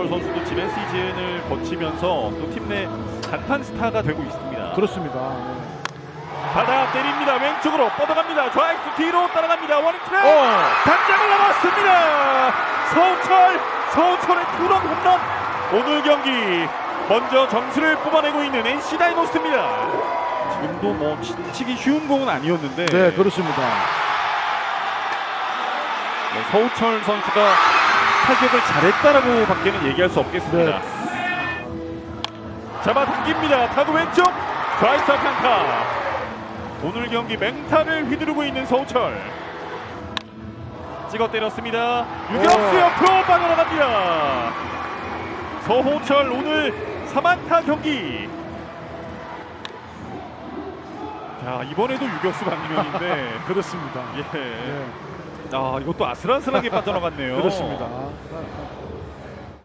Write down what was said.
서우철 선수도 지난 시즌을 거치면서 또 팀 내 간판 스타가 되고 있습니다. 그렇습니다. 네. 받아 때립니다. 왼쪽으로 뻗어갑니다. 좌익수 뒤로 따라갑니다. 원인트랙 어, 당장을 넘었습니다. 서우철, 서우철의 투런 홈런. 오늘 경기 먼저 점수를 뽑아내고 있는 NC 다이노스입니다. 지금도 뭐 치- 치기 쉬운 공은 아니었는데 네, 그렇습니다. 네, 서우철 선수가 타격을 잘했다라고 밖에는 얘기할 수 없겠습니다. 네. 잡아당깁니다. 타구 왼쪽 좌익수 평타. 오늘 경기 맹타를 휘두르고 있는 서우철. 찍어 때렸습니다. 유격수 오. 옆으로 빠져나갑니다. 서호철 오늘 3안타 경기. 자 이번에도 유격수 방면인데 그렇습니다. 예. 네, 아 이것도 아슬아슬하게 빠져나갔네요. 그렇습니다.